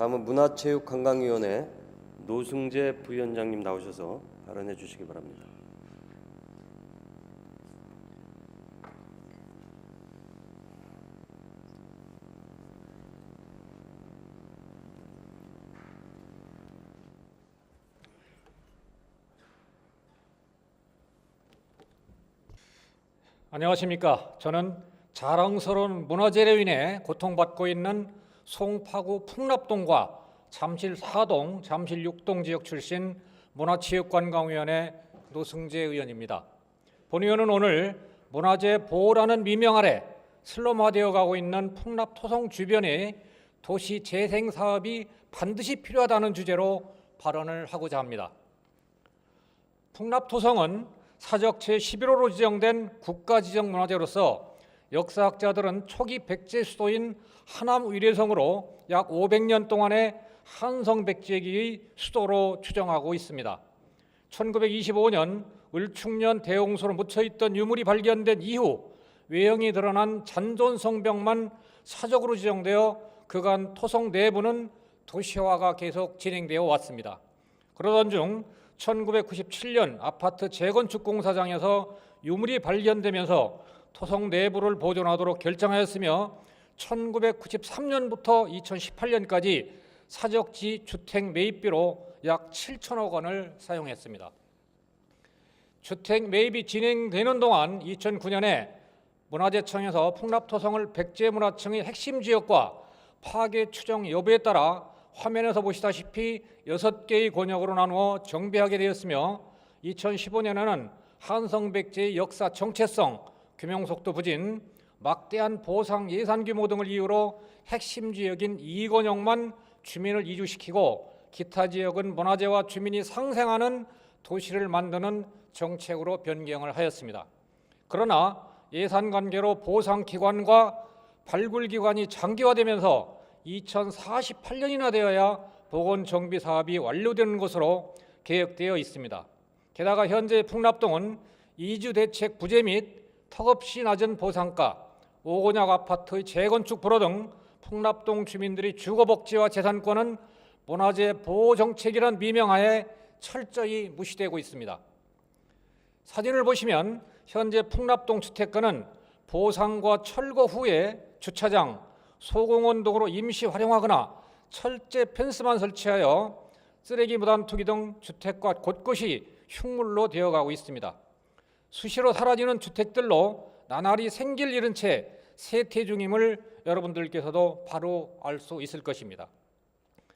다음은 문화체육관광위원회 노승재 부위원장님 나오셔서 발언해 주시기 바랍니다. 안녕하십니까. 저는 자랑스러운 문화재로 인해 고통받고 있는 송파구 풍납동과 잠실 4동, 잠실 6동 지역 출신 문화체육관광위원회 노승재 의원입니다. 본 의원은 오늘 문화재 보호라는 미명 아래 슬럼화되어 가고 있는 풍납 토성 주변에 도시 재생 사업이 반드시 필요하다는 주제로 발언을 하고자 합니다. 풍납 토성은 사적 제11호로 지정된 국가 지정 문화재로서 역사학자들은 초기 백제 수도인 하남 의례성으로 약 500년 동안의 한성 백제기의 수도로 추정하고 있습니다. 1925년 을충년 대홍소로 묻혀 있던 유물이 발견된 이후 외형이 드러난 잔존성벽만 사적으로 지정되어 그간 토성 내부는 도시화가 계속 진행되어 왔습니다. 그러던 중 1997년 아파트 재건축 공사장에서 유물이 발견되면서 토성 내부를 보존하도록 결정하였으며 1993년부터 2018년까지 사적지 주택 매입비로 약 7천억 원을 사용했습니다. 주택 매입이 진행되는 동안 2009년에 문화재청에서 풍납토성을 백제문화청의 핵심 지역과 파괴 추정 여부에 따라 화면에서 보시다시피 여섯 개의 권역으로 나누어 정비하게 되었으며 2015년에는 한성백제의 역사 정체성, 규명속도 부진, 막대한 보상 예산 규모 등을 이유로 핵심 지역인 이권역만 주민을 이주시키고 기타 지역은 문화재와 주민이 상생하는 도시를 만드는 정책으로 변경을 하였습니다. 그러나 예산 관계로 보상 기관과 발굴 기관이 장기화되면서 2048년이나 되어야 보건 정비 사업이 완료되는 것으로 계획되어 있습니다. 게다가 현재 풍납동은 이주 대책 부재 및 턱없이 낮은 보상가, 오건약 아파트의 재건축 불허 등 풍납동 주민들이 주거 복지와 재산권은 문화재 보호 정책이란 미명하에 철저히 무시되고 있습니다. 사진을 보시면 현재 풍납동 주택가는 보상과 철거 후에 주차장, 소공원 등으로 임시 활용하거나 철제 펜스만 설치하여 쓰레기 무단 투기 등 주택과 곳곳이 흉물로 되어가고 있습니다. 수시로 사라지는 주택들로 나날이 생길 잃은 채 세태 중임을 여러분들께서도 바로 알 수 있을 것입니다.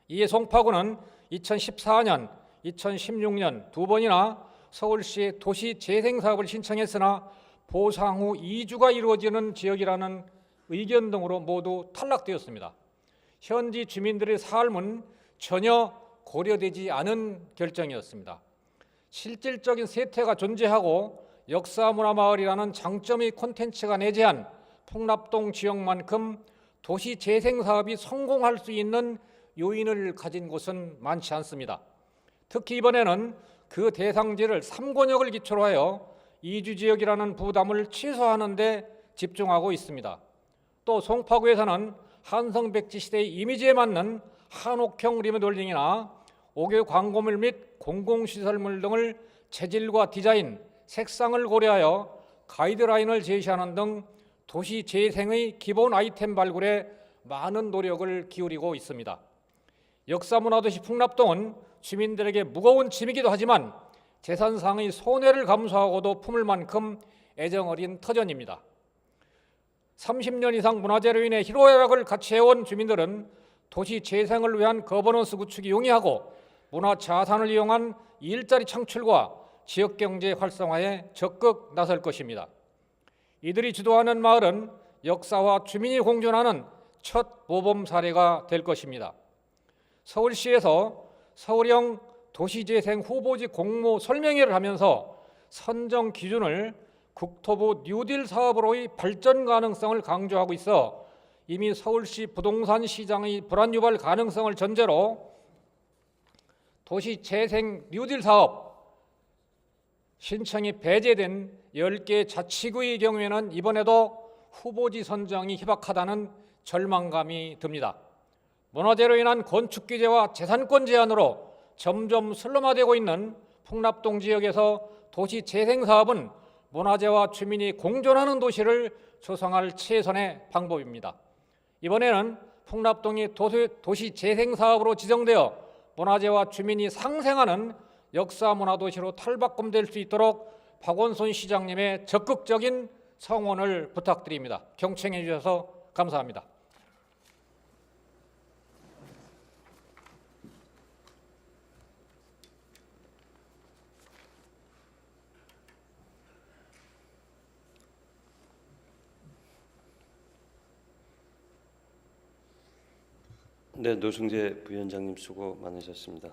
이에 송파구는 2014년, 2016년 두 번이나 서울시에 도시 재생 사업을 신청했으나 보상 후 이주가 이루어지는 지역이라는 의견 등으로 모두 탈락되었습니다. 현지 주민들의 삶은 전혀 고려되지 않은 결정이었습니다. 실질적인 세태가 존재하고 역사문화마을이라는 장점의 콘텐츠가 내재한 풍납동 지역만큼 도시 재생 사업이 성공할 수 있는 요인을 가진 곳은 많지 않습니다. 특히 이번에는 그 대상지를 3권역을 기초로 하여 이주 지역이라는 부담을 취소하는 데 집중하고 있습니다. 또 송파구에서는 한성백지 시대의 이미지에 맞는 한옥형 리모델링이나 옥외 광고물 및 공공시설물 등을 재질과 디자인, 색상을 고려하여 가이드라인을 제시하는 등 도시 재생의 기본 아이템 발굴에 많은 노력을 기울이고 있습니다. 역사문화도시 풍납동은 주민들에게 무거운 짐이기도 하지만 재산상의 손해를 감수하고도 품을 만큼 애정어린 터전입니다. 30년 이상 문화재로 인해 희로애락을 같이 해온 주민들은 도시 재생을 위한 거버넌스 구축이 용이하고 문화 자산을 이용한 일자리 창출과 지역 경제 활성화에 적극 나설 것입니다. 이들이 주도하는 마을은 역사와 주민이 공존하는 첫 모범 사례가 될 것입니다. 서울시에서 서울형 도시재생 후보지 공모 설명회를 하면서 선정 기준을 국토부 뉴딜 사업으로의 발전 가능성을 강조하고 있어 이미 서울시 부동산 시장의 불안 유발 가능성을 전제로 도시 재생 뉴딜 사업 신청이 배제된 10개 자치구의 경우에는 이번에도 후보지 선정이 희박하다는 절망감이 듭니다. 문화재로 인한 건축 규제와 재산권 제한으로 점점 슬럼화되고 있는 풍납동 지역에서 도시 재생 사업은 문화재와 주민이 공존하는 도시를 조성할 최선의 방법입니다. 이번에는 풍납동이 도시, 도시 재생 사업으로 지정되어 문화재와 주민이 상생하는 역사 문화 도시로 탈바꿈될 수 있도록 박원순 시장님의 적극적인 성원을 부탁드립니다. 경청해 주셔서 감사합니다. 네, 노승재 부위원장님 수고 많으셨습니다.